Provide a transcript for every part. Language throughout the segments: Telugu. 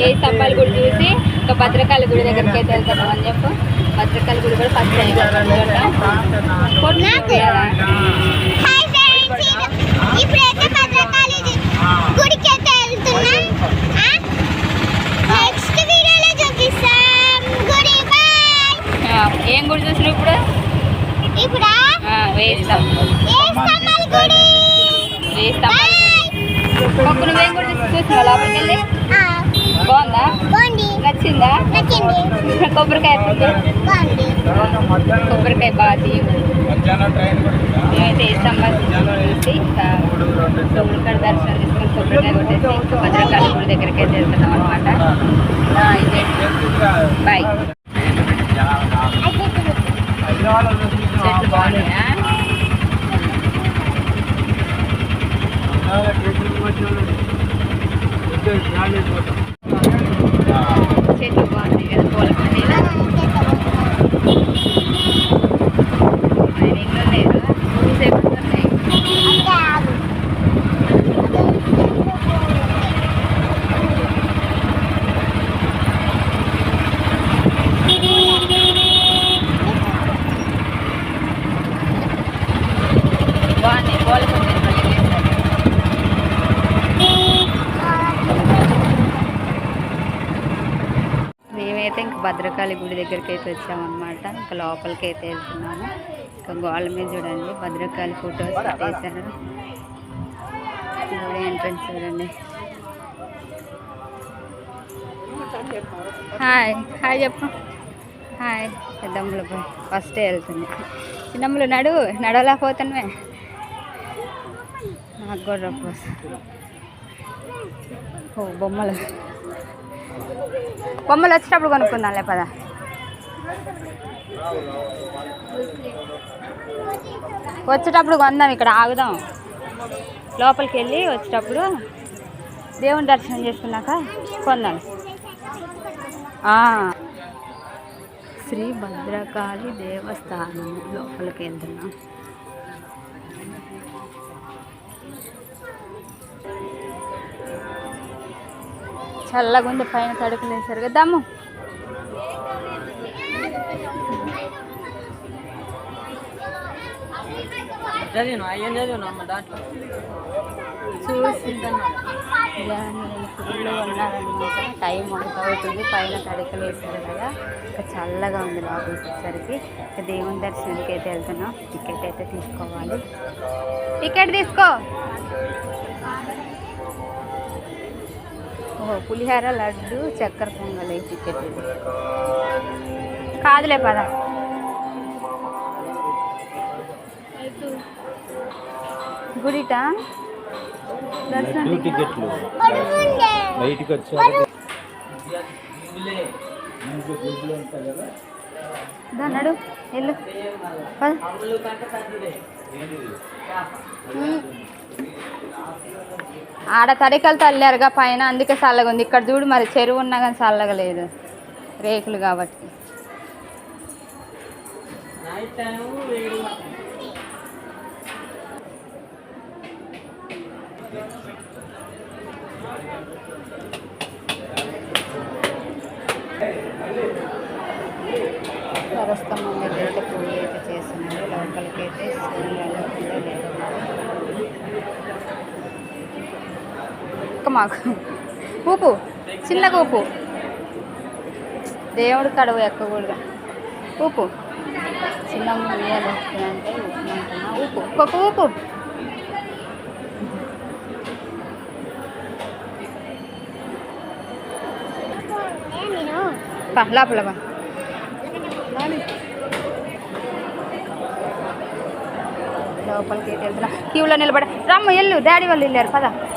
ఏ స్తంభాలు గుడి చూసి ఇంకా భద్రకాళి గుడి దగ్గరికి అయితే వెళ్తాం అని చెప్పు. భద్రకాళి గుడి కూడా ఫస్ట్ ఏం గుడి చూసినావు ఇప్పుడు? ఇప్పుడా? వేస్తాం వేస్తాం నువ్వేం గుడి? చూసి చూసినావు లోపలికి వెళ్ళి బాగుందా? బాగుంది. నచ్చిందా? నచ్చింది. కొబ్బరికాయ కొబ్బరికాయ బాగా తీయు. మేమైతే సంబంధించి ఇక్కడ దర్శనం తీసుకొని కొబ్బరికాయ కొట్టేసి భద్రకాళి గుడి దగ్గరికి అయితే వెళ్తున్నాం అనమాట బాయ్ చెట్లు బాగున్నాయా? చెట్లు బాగున్నాయి కదా పూల మేమైతే ఇంక భద్రకాళి గుడి దగ్గరికి అయితే వచ్చామన్నమాట. ఇంకా లోపలికి అయితే వెళ్తున్నాము ఇంకా గోళ్ళ మీద చూడండి భద్రకాళి ఫొటోస్ వేసారు గుడి ఎంట్రన్స్ చూడండి. హాయ్ హాయ్ చెప్పు. హాయ్ పెద్దమ్మలు ఫస్టే వెళ్తుంది. చిన్నమ్మలు నడు నడవలేకపోతున్నామే నాకు కూడా ఓ బొమ్మలు. బొమ్మలు వచ్చేటప్పుడు కొనుక్కుందాంలే పద. వచ్చేటప్పుడు కొందాం ఇక్కడ ఆగుదాం. లోపలికి వెళ్ళి వచ్చేటప్పుడు దేవుని దర్శనం చేసుకున్నాక కొందాం. శ్రీ భద్రకాళి దేవస్థానం లోపలికి వెళ్తున్నాం. చల్లగా ఉంది పైన తడుకులు వేసారు కదా చూసి ఫుల్ ఉన్నారనమాట టైం ఒకటి అవుతుంది పైన తడికలు వేసారు కదా. ఇంకా చల్లగా ఉంది లోపలికి వచ్చేసరికి. ఇంకా దేవుని దర్శనానికి అయితే వెళ్తున్నాం. టికెట్ అయితే తీసుకోవాలి. టికెట్ తీసుకో. ఓహో పులిహార లడ్డు చక్కెర పొంగలి టికెట్ కాదులే పద. గుడిట? దర్శనం టికెట్లు. బయటికి వెళ్ళు. పద. ఆడ తడికలు తల్లారుగా పైన అందుకే చల్లగా ఉంది ఇక్కడ చూడు మరి చెరువు ఉన్నా కానీ చల్లగా లేదు రేకులు కాబట్టి. నైట్ టైం వేడి సరస్తంభం దగ్గర అయితే పూజ అయితే చేస్తున్నారు లోపలికి అయితే సూర్యుడు ఉందో లేదో మరి. ఒక్క మాకు. ఊపు చిన్నగా ఊపు. దేవుడు కడువు ఎక్కకూడదు. ఊపు. చిన్న అంటే ఊపు ఒక్కొక్క ఊపు. పా లోపల పా. లోపలికి వెళ్తున్నా. క్యూలో నిలబడ రమ్మ వెళ్ళు. డాడీ వాళ్ళు వెళ్ళారు. పదా.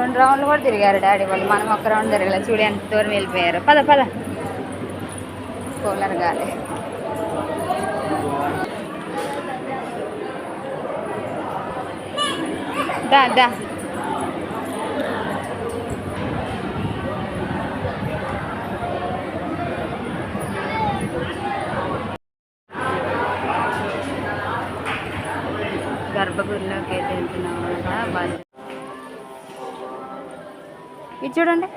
రెండు రౌండ్లు కూడా తిరిగారు డాడీ వాళ్ళు. మనం ఒక రౌండ్ తిరగలేదు చూడు ఎంత దూరం వెళ్ళిపోయారు. పద పద. కూలర్ గాలి దా దా గర్భగుడిలోకి అయితే వెళ్తున్నాం అనమాట ఇది చూడండి.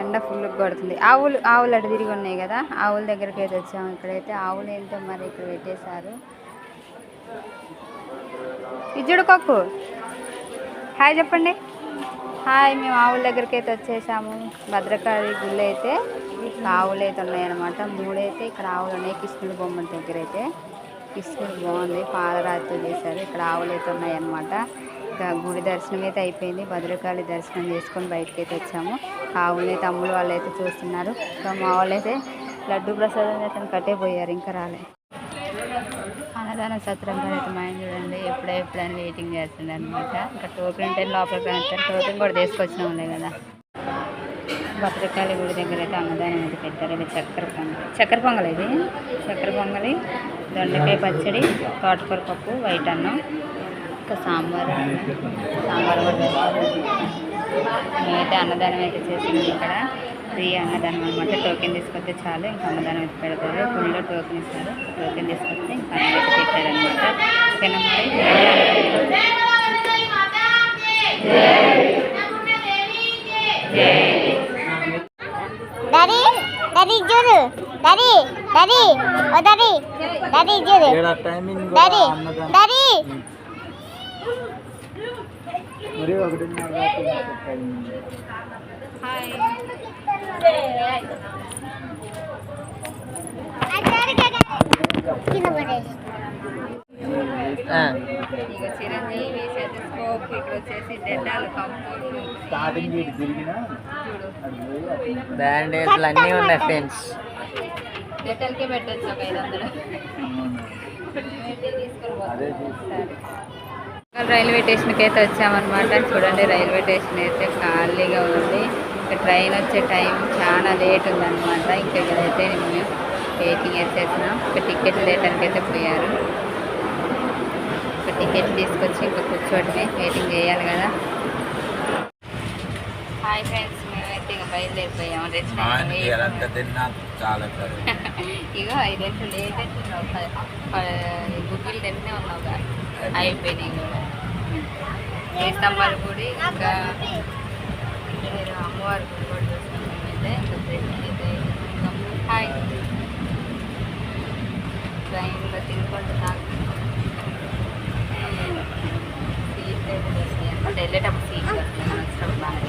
ఎండ ఫుల్ కొడుతుంది. ఆవులు ఆవులు అటు తిరిగి ఉన్నాయి కదా ఆవుల దగ్గరికి అయితే వచ్చాము. ఇక్కడైతే ఆవులు ఏంటో మరి ఇక్కడ పెట్టేశారు. ఇది చూడు కొక్కు. హాయ్ చెప్పండి. హాయ్ మేము ఆవుల దగ్గరికి అయితే వచ్చేసాము. భద్రకాళి గుళ్ళు అయితే ఆవులు అయితే ఉన్నాయన్నమాట. మూడైతే ఇక్కడ ఆవులు ఉన్నాయి. కృష్ణుడి బొమ్మ దగ్గర అయితే. కృష్ణుడు బాగుంది. పాలరాతితో చేశారు. ఇక్కడ ఆవులు అయితే ఉన్నాయన్నమాట. ఇంకా గుడి దర్శనం అయితే అయిపోయింది. భద్రకాళి దర్శనం చేసుకొని బయటకి అయితే వచ్చాము ఆవులని తమ్ముడు వాళ్ళు అయితే చూస్తున్నారు. ఇంకా మా వాళ్ళు అయితే లడ్డు ప్రసాదం అయితే కట్టే పోయారు ఇంకా రాలే. అన్నదానం సత్రం అయితే మా మైండ్ చూడండి ఎప్పుడో ఎప్పుడైనా వెయిటింగ్ చేస్తుండే అనమాట ఇంకా టోకెన్ టైం లోపలికి వెళ్తారు టోకెన్ కూడా తీసుకొచ్చినాంలే కదా. భద్రకాళి గుడి దగ్గర అయితే అన్నదానం అయితే పెట్టారు. ఇది చక్కెర పొంగల్. చక్కెర పొంగల్ ఇది? చక్కెర పొంగలి దొండకాయ పచ్చడి తోటకూర పప్పు వైట్ అన్నం. ఇంకా సాంబార్. సాంబార్ కూడా. మేమైతే అన్నదానం అయితే చేసింది ఇక్కడ. ఫ్రీ అన్నదానం అనమాట టోకెన్ తీసుకొస్తే చాలు ఇంకా అన్నదానం అయితే పెడతారు. ఫుల్లో టోకెన్ ఇస్తారు. టోకెన్ తీసుకొస్తే ఇంకా అన్నం అయితే పెట్టారనమాట ఓకేనా మరి? చూడు డాడీ ఓ డాడీ డాడీ చూడు టైమింగ్ డాడీ డాడీ మరి ఒకటిన్నర హాయ్ కింద పడేసి ఇక చిరంజీవి స్కోప్ ఇక్కడ వచ్చేసి డెటాల్ కంపౌండ్ స్టార్టింగ్ ఇటు తిరిగినా చూడు. బ్యాండేజ్లు అన్నీ ఉన్నాయి ఫ్రెండ్స్ డెటాల్కే పెట్టచ్చు ఒక ఐదు వందలు. అదే రైల్వే స్టేషన్కి అయితే వచ్చామన్నమాట. చూడండి రైల్వే స్టేషన్ అయితే ఖాళీగా ఉంది. ఇంకా ట్రైన్ వచ్చే టైం చాలా లేట్ ఉందన్నమాట. ఇంకా ఇక్కడైతే మేము వెయిటింగ్ చేసేసినాం ఒక టికెట్ లేటర్కి అయితే పోయారు. ఒక టికెట్ తీసుకొచ్చి ఇంకా కూర్చోవడమే వెయిటింగ్ చేయాలి కదా. హాయ్ ఫ్రెండ్స్ మేమైతే ఇంకా బయలుదేరిపోయాము. ఇగో ఐదెంట్లు లేట్ గుగ్గిలు తింటే ఉన్నావు. అయిపోయినాయి. ఏ స్తంభాలు గుడి ఇంకా అమ్మవారి గుడి కూడా చూస్తున్నాం ఇంకా ఇంకా హాయ్ ట్రైన్లో తినుకుంటూ తాగుతున్నాం అయితే అంటే వెళ్ళేటప్పుడు సీట్ వస్తాయి బాగా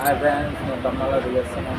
హాయ్ ఫ్రెండ్స్ మేము తమ్మలో దిగేస్తున్నాం